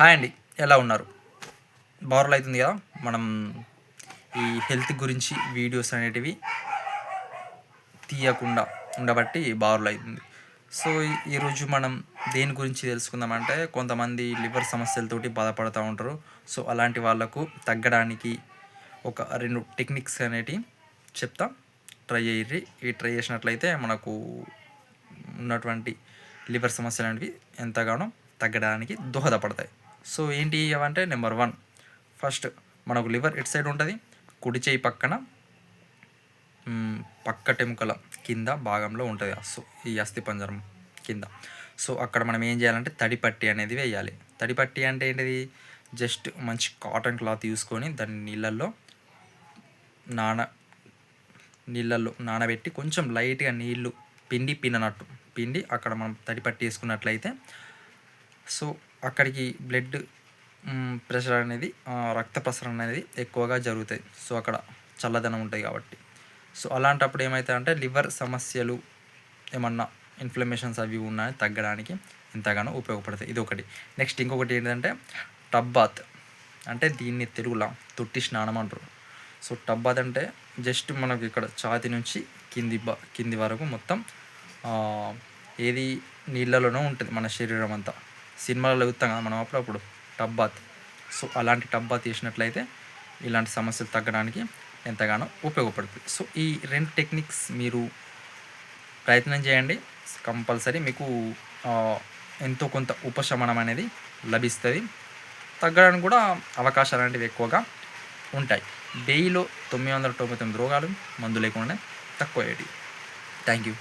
Hi అండి. ఎలా ఉన్నారు? బారులు అవుతుంది కదా? మనం ఈ హెల్త్ గురించి వీడియోస్ అనేటివి తీయకుండా ఉండబట్టి బారులు అవుతుంది. సో ఈరోజు మనం దేని గురించి తెలుసుకుందామంటే కొంతమంది లివర్ సమస్యలతోటి బాధపడుతూ ఉంటారు. సో అలాంటి వాళ్ళకు తగ్గడానికి ఒక రెండు టెక్నిక్స్ అనేటివి చెప్తా. ట్రై చేయర్రి ఇవి ట్రై చేసినట్లయితే మనకు ఉన్నటువంటి లివర్ సమస్యలు అనేవి ఎంతగానో తగ్గడానికి దోహదపడతాయి. సో ఏంటి అవంటే నెంబర్ వన్. ఫస్ట్ మనకు లివర్ ఇటు సైడ్ ఉంటుంది కుడి చేయి పక్కన పక్క పక్కటెముకల కింద భాగంలో ఉంటుంది సో ఈ అస్థి పంజరం కింద. సో అక్కడ మనం ఏం చేయాలంటే తడిపట్టి అనేది వేయాలి. తడిపట్టి అంటే ఏంటిది? జస్ట్ మంచి కాటన్ క్లాత్ తీసుకొని దాన్ని నీళ్ళల్లో నాన నీళ్ళల్లో నానబెట్టి కొంచెం లైట్గా నీళ్ళు పిండి పిన్ననట్టు పిండి అక్కడ మనం తడిపట్టి వేసుకున్నట్లయితే సో అక్కడికి బ్లడ్ ప్రెషర్ అనేది రక్త ప్రసరణ అనేది ఎక్కువగా జరుగుతాయి. సో అక్కడ చల్లదనం ఉంటుంది కాబట్టి. సో అలాంటప్పుడు ఏమవుతాయి అంటే లివర్ సమస్యలు ఏమన్నా ఇన్ఫ్లమేషన్స్ అవి ఉన్నాయి? తగ్గడానికి ఎంతగానో ఉపయోగపడతాయి. ఇది ఒకటి నెక్స్ట్ ఇంకొకటి ఏంటంటే టబ్బాత్ అంటే దీన్ని తెలుగులో తొట్టి స్నానం అంటారు. సో టబ్బాత్ అంటే జస్ట్ మనకు ఇక్కడ ఛాతి నుంచి కింది బ కింది వరకు మొత్తం ఏది నీళ్ళలోనూ ఉంటుంది మన శరీరం అంతా. సినిమాలలో చూస్తాం కదా మనం అప్పుడప్పుడు టబ్ బాత్ సో అలాంటి టబ్ బాత్ చేసినట్లయితే ఇలాంటి సమస్యలు తగ్గడానికి ఎంతగానో ఉపయోగపడుతుంది. సో ఈ రెండు టెక్నిక్స్ మీరు ప్రయత్నం చేయండి. కంపల్సరీ మీకు ఎంతో కొంత ఉపశమనం అనేది లభిస్తుంది. తగ్గడానికి కూడా అవకాశాలు అనేవి ఎక్కువగా ఉంటాయి. వెయ్యిలో తొమ్మిది వందల తొంభై తొమ్మిది రోగాలు మందు లేకుండా తక్కువ అయ్యేవి థ్యాంక్ యూ.